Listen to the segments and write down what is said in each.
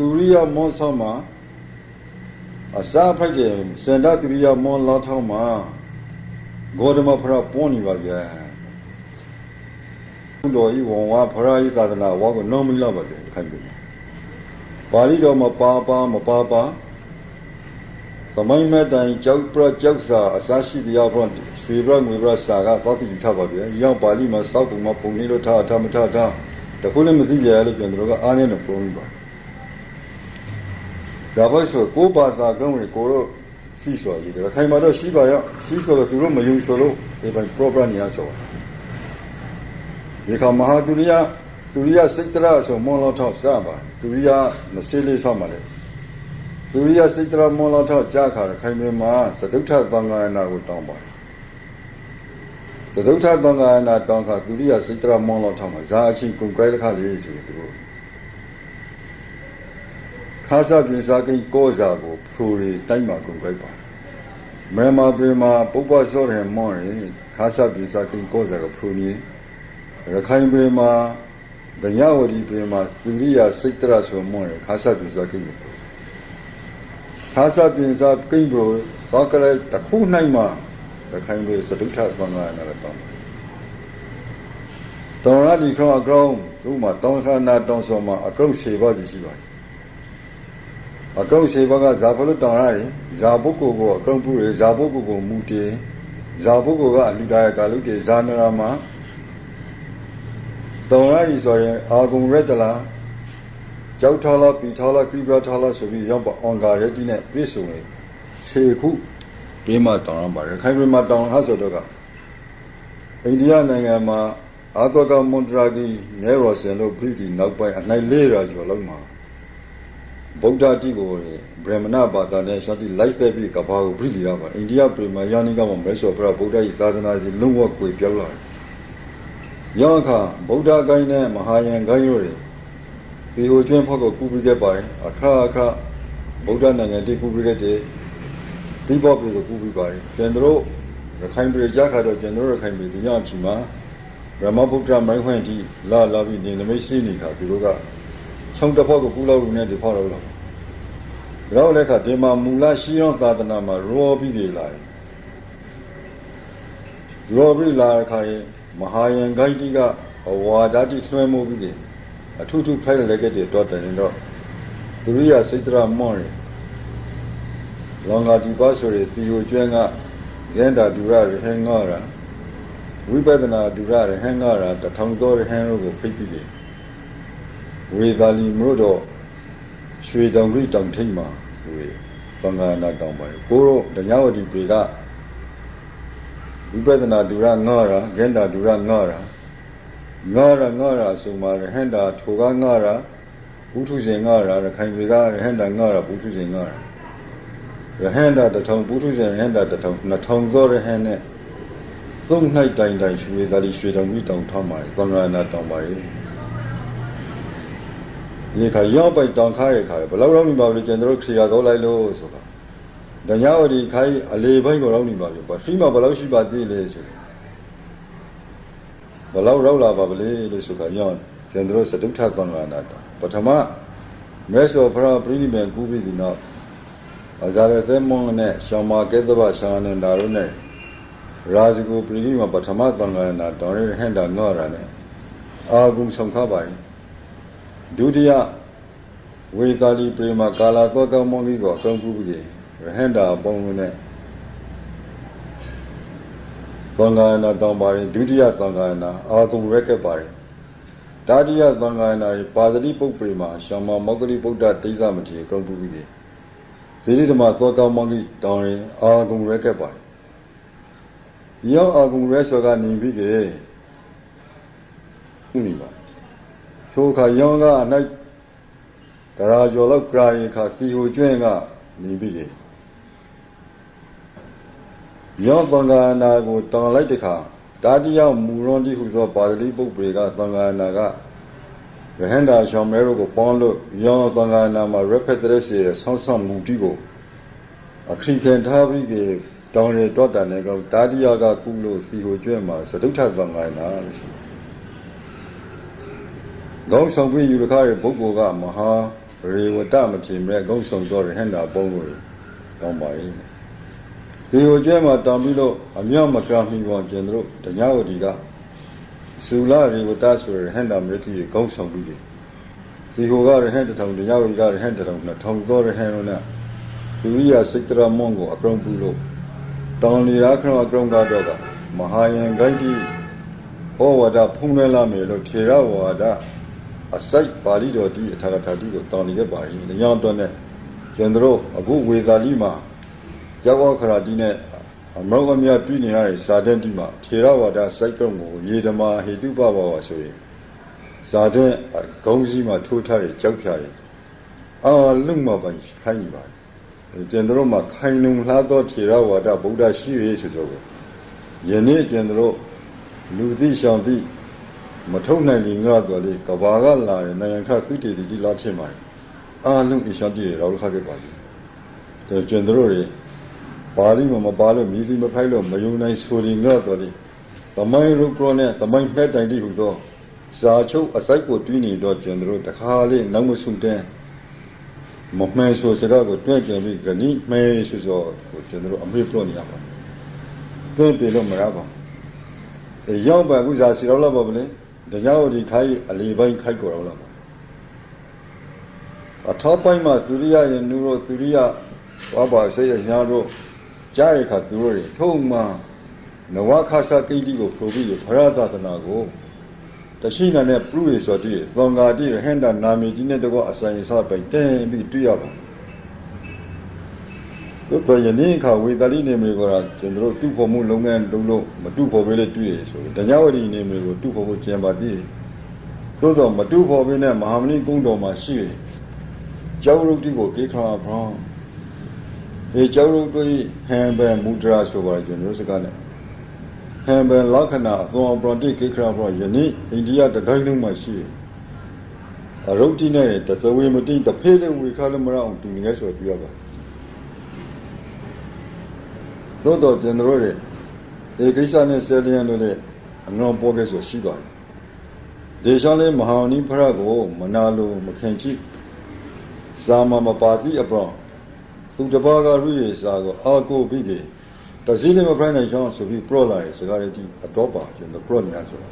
သူရိယမောဆောင်မှာအစာဖိုက်တယ်စန္ဒသူရိယမောလာထောင်းမှာဂေါတမဖရပွန်နေပါဗျာဘုတော်ဤဝန်ဝါဖရာဤသာသနာဝါကိုနောမီလာပါဗျာခိုင်ပြီပါဠိတော်မှာပါပါမပါပါသမိုင်းမဲ့တိုင်ကြောက်ပြကြောက်စာအစာရှိတရားဖွင့်ရွှေပြငွေပြစာကသောတိထားပါဗျာရောက်ပါဠိမှာစောက်ပုံမှာပုံနေလို့ထားထားမထားထားတခုလည်းမသိကြရလို့ကျွန်တော်တို့ကအားနဲ့ပုံပြီးပါ ဒါပဲဆိုကိုပါသာကောင်းဝင်ကိုတော့စီးစော်ကြီးတယ်ခိုင်မာတော့ရှိပါရောစီးစော်တော့သူတို့မယုံဆိုလို့ဒီပိုင်း proper နေရဆိုဒီခါမဟာသူရိယသူရိယစိတ်တရဆိုမောလောထောက်စပါသူရိယ20လေးဆောက်ပါလေသူရိယစိတ်တရမောလောထောက်ကြားခါခိုင်မြမှာသဒုဋ္ဌသံဃာနာကိုတောင်းပါသဒုဋ္ဌသံဃာနာတောင်းခါသူရိယစိတ်တရမောလောထောက်မှာဇာအချင်းကုန်ကြိုက်တဲ့ခါလေးဆိုပြီးသူတို့ ခါစားပြင်စားကိန်းကောစာကိုဖူရီတိုင်းမှာကုန်ကြိုက်ပါမြန်မာပြည်မှာပုပ္ပဆောရမောရင်ခါစားပြင်စားကိန်းကောစာကိုဖူနေရခိုင်ပြည်မှာဗညဝတီပြည်မှာသူရိယစိတ်တရဆိုမောရင်ခါစားပြင်စားကိန်းကိုခါစားပြင်စားကိန်းကိုဘာကလေးတစ်ခုနိုင်မှာရခိုင်ပြည်စတုထသံဃာနာလည်းတောင်းတောင်းရဒီခေါအကောင်သူ့မှာတောင်းခနာတောင်းဆိုမှာအကောင်ရှေပါစီရှိပါတယ် အကောင်ရှေပါကဇာဖလို့တောင်းရတယ်ဇာပုဂ္ဂိုလ်ကိုအကောင်ပူရဇာပုဂ္ဂိုလ်ကိုမူတည်ဇာပုဂ္ဂိုလ်ကအလူဒါယကာလုတေဇာနရာမှာတောင်းရည်ဆိုရင်အာဂုံရက်တလားကြောက်ထောလာပီထောလာခရိပရာထောလာဆိုပြီးရောက်ပါအွန်ဂါရက်တိနဲ့ပြည့်စုံနေခြေခုပြင်းမတောင်းရပါတယ်ခိုင်ပြင်းမတောင်းဟာဆိုတော့ကအိန္ဒိယနိုင်ငံမှာအာသကမွန်တရာဂီနဲရော်ဆန်တို့ပြည်ဒီနောက်ပိုင်းအနိုင်လေးရာကျော်လောက်မှာ ဗုဒ္ဓတိကိုဗြဟ္မဏဘာသာနဲ့ရှောတိလိုက်သက်ပြီးကဘာကိုပြည်လီရပါအိန္ဒိယပြည်မှာယာနိကမှာမဲဆောပရဗုဒ္ဓ၏သာသနာကြီးလုံးဝကိုပြောက်လာတယ်။ယောခဗုဒ္ဓဂိုင်းနဲ့မဟာယံဂိုင်းတို့ဒီဟိုကျွန်းဖောက်ကိုကူပြီးခဲ့ပါတယ်အခါအခါဗုဒ္ဓနိုင်ငံတိကူပြီးခဲ့တယ်ဒီဘောပြည်ကိုကူပြီးပါတယ်ကျွန်တော်ရခိုင်ပြည်ကြားခါတော့ကျွန်တော်ရခိုင်ပြည်ဒီညချီမှာဗြဟ္မဗုဒ္ဓမိုင်းခွင့်တိလာလာပြီးနေနမိတ်စီးနေခါသူတို့က ချုံတစ်ဖောက်ကိုကူလောက်လို့နဲ့ဒီဖောက်လောက်တော့တော့လည်းခါဒီမှာမူလရှိရောသာသနာမှာရောပြီးတွေလာတယ်ရောပြီးလာတဲ့ခါရင်မဟာယံဂိုင်းတိကအဝါဒတိလွှဲမှုပြီးတယ်အထုထုဖိုက်လည်းခဲ့တယ်တော့တယ်တော့သူရိယစိတ်တရမောင်းရလောင်ဂာဒီပါဆိုရသီယိုကျွမ်းကဂန္ဓာဒူရရဟင်ငေါရာဝိပဿနာဒူရရဟင်ငေါရာတထောင်သောရဟင်တို့ကိုဖိတ်ပြီးတယ် ဝေသာလီမြို့တော်ရွှေတောင်ရိတောင်ထိတ်မှာဝေဘင်္ဂနာတောင်ပါကိုတော့ဒညဝတီပြေကဝိပဿနာဒူရငေါရာဂန္ဓာဒူရငေါရာငါရငါရဆိုမှရဟန္တာထိုကငါရဘုထုရှင်ငါရရခိုင်တွေကရဟန္တာငါရဘုထုရှင်ငါရရဟန္တာတထောင်ဘုထုရှင်ရဟန္တာတထောင်နှစ်ထောင်သောရဟန်းနဲ့သုံးနိုင်တိုင်တိုင်ရွှေသာလီရွှေတောင်ကြီးတောင်ထောင်းပါလေသံဃာနာတောင်ပါလေ ဒီခါရောက်ပိုက်တောင်ခါရခါဘယ်လောက်တော့နေပါလဲကျွန်တော်တို့ခရီးကောက်လိုက်လို့ဆိုတာဒညဝတီခိုင်းအလေဘိုင်းကိုတော့နေပါပြီဘာရှိမှဘယ်လောက်ရှိပါသေးလဲဆိုဘလောက်ရောက်လာပါဗလေလို့ဆိုတာညောင်းကျွန်တော်စတုထသံဃာနာတပထမမဲဆောဖရာပြိနိမေကူပြီးဒီနောက်အဇာရသေမွန်နဲ့ရှောင်းမာကေတဘရှာနန္ဒာတို့နဲ့ရာဇဂုပြိနိမပထမသံဃာနာတောင်းရဟန္တာငေါရနဲ့အာဂုံဆောင်ထားပါရင် ဒုတိယဝေတာလီပရိမကာလာသောကောင်းမောကြီးကိုအကုန်ကူပြီးရဟန္တာပုံနဲ့သံဃာနာတောင်းပါတယ်ဒုတိယသံဃာနာအာဂုံရက်ခဲ့ပါတယ်တတိယသံဃာနာပါသတိပုပ္ပေမှာရှောင်းမမောဂလိဗုဒ္ဓတိသမတိအကုန်ပူပြီးတယ်ဇေတိဓမ္မသောကောင်းမောကြီးတောင်းရင်အာဂုံရက်ခဲ့ပါတယ်ယောအာဂုံရက်ဆိုကနေပြီးကြဥနိပါ ဆိုခါယောက၌တရာကျော်လောက်ကြာရင်ခါသီဟိုကျွင်းကနေပြီးကြယောသံဃာနာကိုတောင်းလိုက်တဲ့ခါတာတိယမူရွန်တိဟုသောပါဠိပုပ္ပေကသံဃာနာကရဟန္တာရှောင်းမဲတို့ကိုပေါင်းလို့ယောသံဃာနာမှာရဖက်တရစီရဲ့ဆောင်းဆောင်းမူတိကိုအခရိခေထားပြီးကြတောင်းရတော့တန်တဲ့ကောင်တာတိယကကုလို့စီကိုကျွဲ့မှာသတုထသံဃာနာလို့ရှိတယ်။ ကောင်းဆောင်ပြီးယူရခရဲ့ပုဂ္ဂိုလ်ကမဟာရေဝတ္တမထေမြဲကုံဆောင်တော်ရဟန္တာပုံကိုတောင်းပါ၏ဒီဟိုကျဲမှာတောင်းပြီးတော့အမြောက်မကမိပေါ်ကျင်တို့တညဝတီကဇူလရေဝတ္တဆိုရဟန္တာမရတိကိုကုံဆောင်ပြီးတယ်ဒီဟိုကရဟန္တထောင်တညဝတီကရဟန္တထောင်နဲ့ထောင်တော်ရဟန္တနဲ့ဒုရိယစိတ်တရမွန်ကိုအကောင်ပြုလို့တောင်းလီရာခရောအကောင်တော့ကမဟာယံဂိုက်တိဟောဝဒဖုံးလဲလာမယ်လို့ထေရဝါဒ အစိုက်ပါဠိတော်ဒီအထာဂထာတိကိုတောင်းနေခဲ့ပါရင်။ညောင်းတော့နဲ့ကျွန်တော်အခုဝေသာလိမှာကျောက်အခရာတိနဲ့အမောကမြတ်ပြည်နေရတဲ့ဇာတဲ့တိမှာထေရဝါဒစိုက်ကုံကိုရေဓမာဟေတုပဘာဝဆိုရင်ဇာတဲ့ဂုံးစည်းမှာထိုးထားတဲ့ကြောက်ဖြာတွေအာလုံမပိုင်ခိုင်းနေပါတယ်။ကျွန်တော်မှာခိုင်လုံလားသောထေရဝါဒဗုဒ္ဓရှိရဆိုဆိုယနေ့ကျွန်တော်လူသိရှောင်သိ မထုံနိုင်ရင်ငါတော့လေကဘာကလာတဲ့နိုင်ငံခသုတေတိလာဖြစ်မှာအာလုံးအရှောင်တည်ရောခခဲ့ပါလိဒါကျွန်တော်တွေပါဠိမှာမပါလို့မြည်သီးမဖိုက်လို့မယုံနိုင်ဆိုရင်ငါတော့လေသမိုင်းရုပ်ပြောနဲ့သမိုင်းဖက်တိုင်တိဟုသောဇာချုပ်အစိုက်ကိုတွင်းနေတော့ကျွန်တော်တခါလေးနောက်မဆုတဲ့မမှန်ဆိုစကားကိုတွဲကြံပြီးဂဏိမဲဆိုဆိုကိုကျွန်တော်အမေပြောနေရပါတွဲပြလို့မရပါဘူးရောက်ပါကုစားစီတော့လောက်ပါဗလေ တရားဝတီခိုင်းအလီပိုင်းခိုက်ကိုတော့လောက်ပါအထောက်ပိုင်းမှာသူရိယရဲ့နုရောသူရိယဝါပါစိတ်ရညာတို့ကြားရခါသူတို့တွေထုံမှနဝခါသကိတိကိုဖလိုပြီးဖရသသနာကိုတရှိနာနဲ့ပြုရဆိုတည်းသံဃာတိရဟန္တာနာမီဒီနဲ့တကောအဆိုင်စပိုင်တင်းပြီးတွေ့ရပါတို့ တော့ယနေ့ခါဝေတလိနေမျိုးကကျွန်တော်တူဖို့မှုလုပ်ငန်းလုပ်လို့မတူဖို့ပဲလေတွေ့ရဆိုတရားဝတီနေမျိုးကိုတူဖို့ကိုကျန်ပါသေးတယ်သို့တော့မတူဖို့ပဲနဲ့မဟာမဏိကုန်းတော်မှာရှိတယ်ကျောင်းရုပ်တိကိုကေခရာဘရောင်းဒီကျောင်းရုပ်တွေဟန်ဘန်မူဒရာဆိုပါကျွန်တော်စကားနဲ့ဟန်ဘန်လက္ခဏာအသွင်ပရတိကေခရာဘရောင်းယနေ့အိန္ဒိယတတိုင်းလုံးမှာရှိတယ်အရုပ်တိနဲ့တသဝေမတိတဖေးတဲ့ဝေခါလမရအောင်တူနေဆိုပြရပါ သို့တော့ကျွန်တော်တို့ဒီကိစ္စနဲ့ဆယ်လျံလို့လည်းအနှောပေါ်ခဲ့ဆိုရှိပါတယ်ဒေရှောင်းလေးမဟာနိဖရကိုမနာလိုမခင်ချိစာမမပါတိအပရောသူတပါးကရုရေစာကိုအာကိုပြီးကေတစည်းလေးမဖိုင်းနိုင်ကြောင်းဆိုပြီးပရော့လာရစကားလေးဒီအတော့ပါကျွန်တော်ပရော့နေရဆိုတာ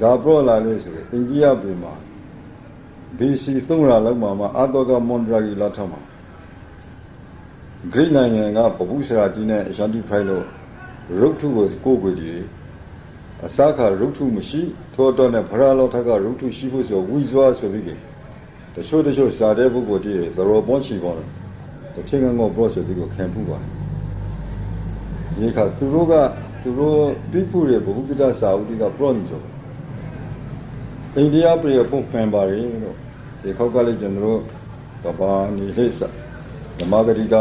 ဇာပရော့လာလေးဆိုရင်အင်ကြီးယပြည်မှာ BC 3ရာလောက်မှာအာတောကမွန်ဒရာဂီလာထမှာ ဂရိနိုင်ငံကပပုစရာတီနဲ့ရှန်တီဖိုင်လို့ရုပ်ထုကိုကိုယ်ကိုယ်ဒီအစခါရုပ်ထုမရှိထိုးတော့နဲ့ဖရာလောက်ထက်ကရုပ်ထုရှိဖို့ဆိုဝီဇွာဆိုပြီးတချို့တချို့စာတဲ့ပုဂ္ဂိုလ်တည်းသရောပွန်ချီပေါ်တယ်တချင်းကောဘောဆိုဒီကိုခံပူပါဒီခါသူတို့ကသူတို့ပြိဖို့ရဘုဟုတ္တစာဥတိကပရော့နေဆိုအိန္ဒိယပြည်ပုံဖန်ပါရင်လို့ဒီခောက်ကလေးကျွန်တော်တို့ကဘာနေလိမ့်စဓမ္မဂတိက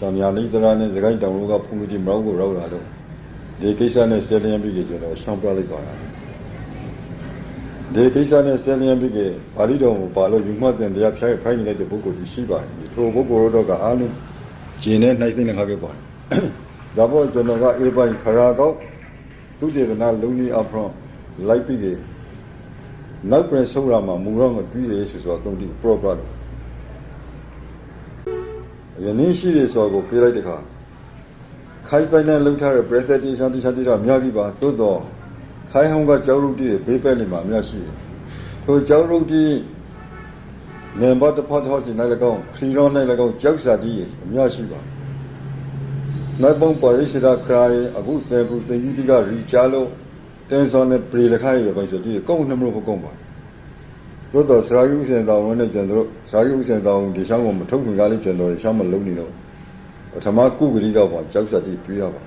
ဆံမြာလိသရာနဲ့စကိုင်းတောင်တို့ကဖုန်ကြီးမရောက်ကိုရောက်လာတော့ဒီကိစ္စနဲ့ဆယ်လျံပြီးကျွန်တော်ရှောင်းပြလိုက်ပါလားဒီကိစ္စနဲ့ဆယ်လျံပြီးပါဠိတော်ကိုပါလို့ယူမှတ်တဲ့တရားဖြိုင်းဖိုင်းနေတဲ့ပုဂ္ဂိုလ်ကြီးရှိပါတယ်ထိုပုဂ္ဂိုလ်တို့ကအားလုံးကျင်နဲ့နှိုက်သိနေခါခဲ့ပါတယ်ဒါပေါ်ကျွန်တော်ကအေးပိုင်းခရာကောက်သူတေသနာလုံကြီးအဖရောလိုက်ပြီးနောက်ပြန်ဆုံးရမှာမူတော့မပြီးလေဆိုဆိုတော့တုံးတီ proper တော့ ယနေ့ရှိရဆိုကိုပြေးလိုက်တခါခိုင်ပိုင်နဲ့လှုပ်ထားတဲ့ presentation တိချာတိတော့မြောက်ပြီပါသို့တော့ခိုင်ဟောင်းကကြောက်ရုပ်တိဘေးပဲနေမှာအများရှိတယ်ထိုကြောက်ရုပ်တိငင်ဘတ်တဖတ်ထောစီနိုင်လကောင်းခရီရောနိုင်လကောင်းကြောက်စာတိအများရှိပါနောက်ပုံပရိစိတကာရအခုသေဘူးသင်ကြီးတိကရီချာလို့တင်းစောနဲ့ပရိလခရရပိုင်ဆိုဒီကုန်းနှမလို့ကုန်းပါ တို့တော့ဆရာကြီးဥစဉ်တော်ဝင်နဲ့ကျွန်တော်ဆရာကြီးဥစဉ်တော်ဒီချောင်းကိုမထုတ်ခင်ကားလေးကျွန်တော်ရှောင်းမလုံးနေတော့ပထမကုဂရီကပါကြောက်စတိပြရပါ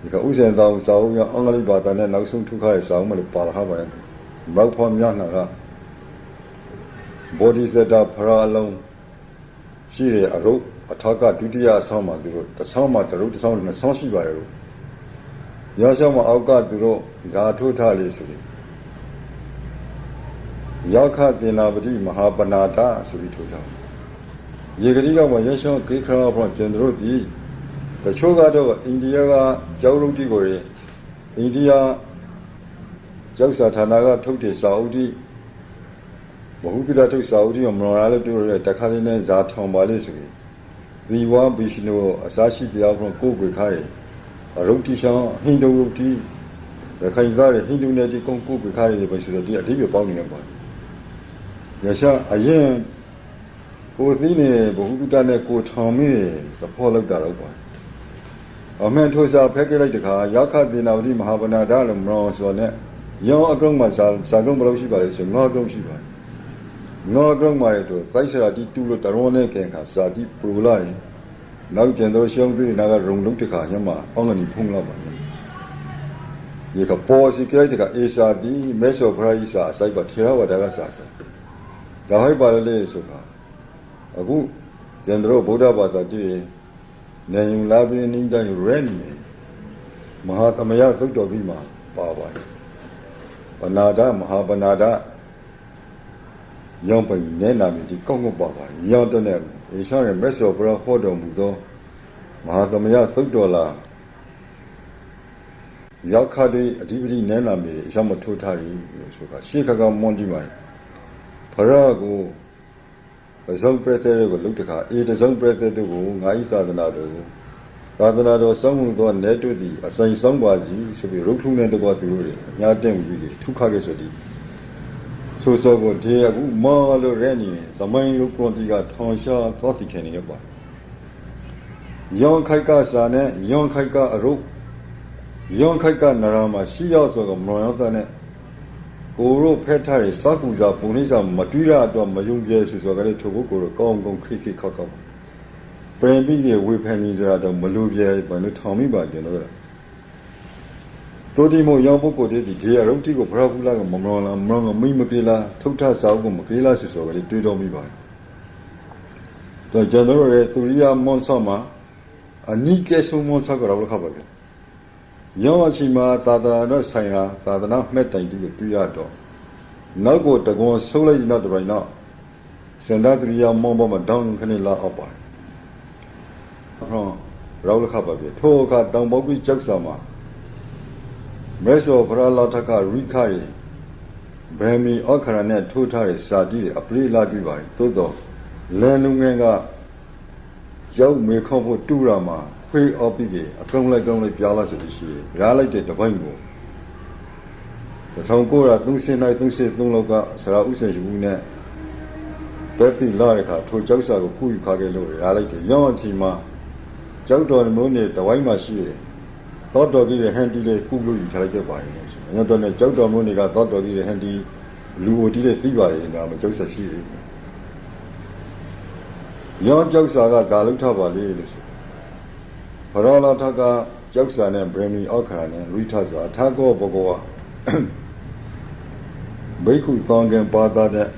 ဒီကဥစဉ်တော်စာအုပ်ရအင်္ဂလိပ်ဘာသာနဲ့နောက်ဆုံးထုတ်ခါတဲ့စာအုပ်မလို့ပါရဟာပါရင်မောက်ဖော်မြနာကဘောဓိသတ္တဖရာလုံးရှိတဲ့အရုပ်အထာကဒုတိယအဆောင်မှာသူတို့တစ်ဆောင်မှာတရုပ်တစ်ဆောင်နှစ်ဆောင်ရှိပါတယ်လို့ရောရှောင်းမှာအောက်ကသူတို့ဇာထုထလေးဆိုပြီး ရောက်ခတင်နာပတိမဟာပနာတာဆိုပြီးထုတ်တာရေကတိကမှာရောရှောင်းဂိခရာဖောကျန်တို့ဒီတချို့ကတော့အိန္ဒိယကကျောင်းရုပ်တိကိုရင်အိန္ဒိယကျောက်စာဌာနကထုတ်တဲ့စာအုပ်တိဘဟုတိတထုတ်စာဦးဒီမနောရလို့ပြောရတဲ့တခါလေးနဲ့ဇာထောင်ပါလေဆိုပြီးဇီဝဘိရှင်တို့အစာရှိတရားကကိုယ်ကိုခါတယ်အရုပ်တိရှောင်းဟိန္ဒူရုပ်တိရခိုင်သားတွေဟိန္ဒူနဲ့ဒီကုန်းကိုယ်ကိုခါတယ်ပဲဆိုတော့ဒီအတိပြပေါင်းနေတယ်ပေါ့ ရရှာအရင်ကိုသိနေဘဟုတိတနဲ့ကိုထောင်မိတယ်သဘောလောက်တာတော့ပေါ့အမှန်ထိုးစာဖက်ကလိုက်တခါယခသေနာဝတိမဟာဗနာဒလို့မနောဆိုတဲ့ရောအကရုံးမှာဇာဇာကုံးဘယ်လိုရှိပါလဲဆိုငါးကုံးရှိပါတယ်နောကရုံမာရတော့သိစရာတိတူလို့တရောနဲ့ကင်ခါစာတိပူလာရင်နောက်ကျန်တော့ရှောင်းသိနာကရုံလုံးတခါညမှာအောင်းကနေဖုံးလာပါမယ်ဒီကပေါ်စီကြိုက်တကအေစာတိမဲဆောဖရာဣစာအစိုက်ပါထေရဝါဒကစာစာ ဒါဟိုက်ပါလေဆိုတာအခုကျန်တော့ဗုဒ္ဓဘာသာတည်နေယုံလာပြင်းတိုင်းရဲနေမဟာသမယသုတ်တော်ပြီးမှာပါပါတယ်ဗနာဒမဟာဗနာဒရောင်းပိုင်နဲ့နာမည်ဒီကောက်ကောက်ပါပါရောင်းတဲ့အေရှာရဲ့မက်ဆော်ဘရာဟောတော်မူသောမဟာသမယသုတ်တော်လာရောက်ခတဲ့အဓိပတိနဲ့နာမည်အရှောင်းမထိုးထားရီဆိုတာရှေးခကမွန်ဒီမှာဖ ရာကိုပဇုံပရတဲ့ကိုလုတ်တခါအေတဇုံပရတဲ့တို့ကိုငါဤသာသနာတော်ကိုသာသနာတော်စောင့်မှုသောနေတို့သည်အဆိုင်ဆောင်ပါစီဆိုပြီးရုပ်ထုံးတဲ့တကွာသူတို့တွေအများတင့်ပြီးထုခခဲ့ဆိုသည်ဆိုစောကိုဒီအခုမောလို့ရဲနေသမိုင်းရုပ်ကွန်တီကထောင်ရှားသောတိခင်နေရပါယောင်ခိုက်ကစာနဲ့ယောင်ခိုက်ကအရုပ်ယောင်ခိုက်ကနရာမှာရှိရောက်ဆိုတော့မရောသနဲ့ ကိုရိုဖက်ထားရစကူစာပုံနှိစာမတူးရတော့မယုံကြဲဆိုဆိုကြတဲ့ထိုဘုကိုတော့ကောင်းကောင်းခိခိခောက်ခောက်ပြန်ပြီးရဝေဖန်နေကြတော့မလူပြဲဘာလို့ထောင်မိပါကြလို့တို့ဒီမို့ရောင်ပုဂ္ဂိုလ်တွေဒီဒီရုပ်တိကိုဘရဖူလာကမမလောလာမလောမိမကလေးလားထုတ်ထစာအုပ်ကိုမကလေးလားဆိုဆိုကလေးတွေးတော်မိပါတယ်။တော့ကျွန်တော်ရဲ့သူရိယမွန်ဆောမှာအနိကေဆုမွန်ဆောကတော့ခါပါပဲ။ ရောအချိန်မှာသာသနာ့ဆိုင်ရာသာသနာမှတ်တိုင်တီးကိုတွေ့ရတော့နောက်ကိုတကွန်ဆုံးလိုက်တော့တပိုင်းတော့စန္ဒသူရိယမွန်ဘောမှာဒေါင်းခဏလာအောက်ပါတယ်။ဟောရောက်လခပါပဲ။ထိုအခါတောင်ပုတ်ပြီးကြောက်စာမှာမဲဆောဗရလာထကရိခရီဗေမီအခရနဲ့ထိုးထားတဲ့စာတိတွေအပရိလာပြပါတယ်သို့တော့လန်လူငယ်ကရောက်မေခေါဖို့တူရမှာ ခွေးအော်ပြီးကအကုံးလိုက်ကုံးလိုက်ပြားလာဆိုလို့ရှိရင်ပြားလိုက်တဲ့တပိုင်းကို1939 33လောက်ကဆရာဥစဉ်ယူနဲ့ဘက်ပီလာရခါထိုကြောက်စာကိုခုယူခါခဲ့လို့ရလိုက်တယ်ရောင်းအချိန်မှာကြောက်တော်မျိုးနဲ့တဝိုင်းမှာရှိတယ်သောတော်ကြီးရဲ့ဟန်တီလေးခုလို့ယူထားလိုက်ခဲ့ပါတယ်ဆို။ညတော့နဲ့ကြောက်တော်မျိုးတွေကသောတော်ကြီးရဲ့ဟန်တီလူအိုတီးလေးသိပါတယ်ငါမကြောက်ဆက်ရှိတယ်။ရောကြောက်စာကဇာလုထပါလေလို့ဆို။ ဘရောလာထကကြောက်စာနဲ့ဗြေမီအောက်ခါနဲ့ရိထဆိုတာအထာကောဘကောဘိက္ခုသံဃံပါတာတဲ့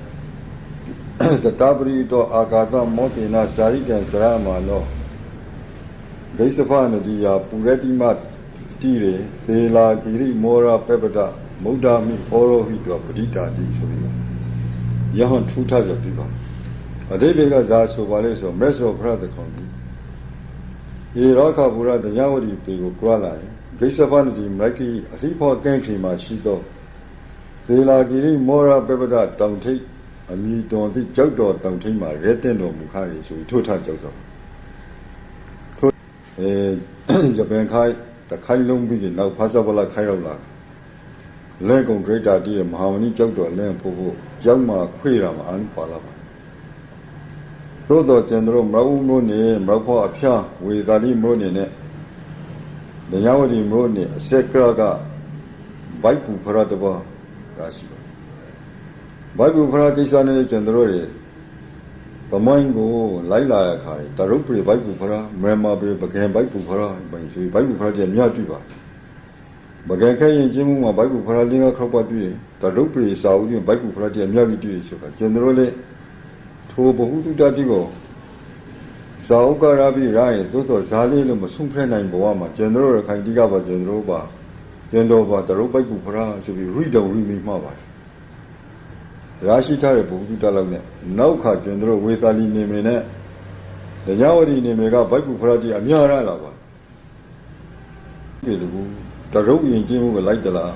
သတပရိတောအာဂါသမောကေနစာရိကံစရမနောဂိသဖနတိယပုရတိမတိရေသေလာကိရိမောရပပဒမုဒ္ဒမိဩရောဟိတောပဋိတာတိဆိုပြီးယဟန်ထူထဆိုပြီးပါအတိဘေကဇာဆိုပါလေဆိုမက်ဆောဖရတ်ခွန် ဒီဧရောခဘူရတညဝတိပေကိုကြွားလာရင်ဂိသဖနတိမက္ခိအဟိဖောကန့်ခီမှာရှိသောသေလာကိရိမောရပပဒတောင်ထိတ်အမိတော်သည့်ကြောက်တော်တောင်ထိတ်မှာရဲတဲ့တော်မူခါရီဆိုပြီးထို့ထကြောက်စောထို့အဲဂျပန်ခိုင်တခိုင်လုံးပြီးနောက်ဖာသဗလာခိုင်ရောက်လာလဲကုံဒိဋ္ဌာတိရဲ့မဟာမဏိကြောက်တော်လဲဖို့ဖို့ကြောက်မှခွေတာမှအန်ပါလာပါ သို့တော်ကျန်တို့မရဝမို့နေမရဖို့အဖျားဝေသာလိမို့နေနဲ့တရားဝတိမို့နေအစက်ကရကဘိုက်ပူဖရတဘောရာရှိပါဘိုက်ပူဖရကိစ္စနဲ့ကျန်တို့ရဲ့ဗမိုင်းကိုလိုက်လာတဲ့အခါတရုပ်ပြေဘိုက်ပူဖရာမြန်မာပြေပကံဘိုက်ပူဖရာဘိုင်းဆိုဘိုက်ပူဖရာကျမြတ်တွေ့ပါပကံခဲရင်ကျင်းမှုမှာဘိုက်ပူဖရာလင်းကခောက်ပတ်တွေ့ရင်တရုပ်ပြေစာဦးရင်ဘိုက်ပူဖရာကျမြတ်ကြီးတွေ့ဆိုတာကျန်တို့လေ ထိုဘဟုတုတတိကိုဇာဥကရာပိရရင်သို့သောဇာလေးလို့မဆုံးဖက်နိုင်ဘဝမှာကျန်တို့ရခိုင်တိကပါကျန်တို့ပါကျန်တို့ပါတရုပ်ဘိုက်ပူဖရာဆိုပြီးရိတုံရိမိမှာပါတယ်ရရှိထားတဲ့ဘုဟုတလောက်နဲ့နောက်ခါကျွန်တော်ဝေသာလီနေမင်းနဲ့တရားဝတီနေမင်းကဘိုက်ကူဖရတိအများရလာပါဒီလိုတရုပ်ရင်ကျင်းမှုကိုလိုက်တလား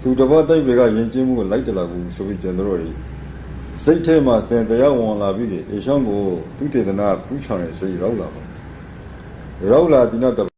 သူတပတ်တိုက်တွေကရင်ကျင်းမှုကိုလိုက်တလားဘူးဆိုပြီးကျွန်တော်တို့ စိတ်ထဲမှာသင်တရားဝင်လာပြီးတယ်အေရှောင်းကိုသူတေသနာပူးချောင်ရဲ့စိတ်ရောက်လာပါရောက်လာဒီနောက်တော့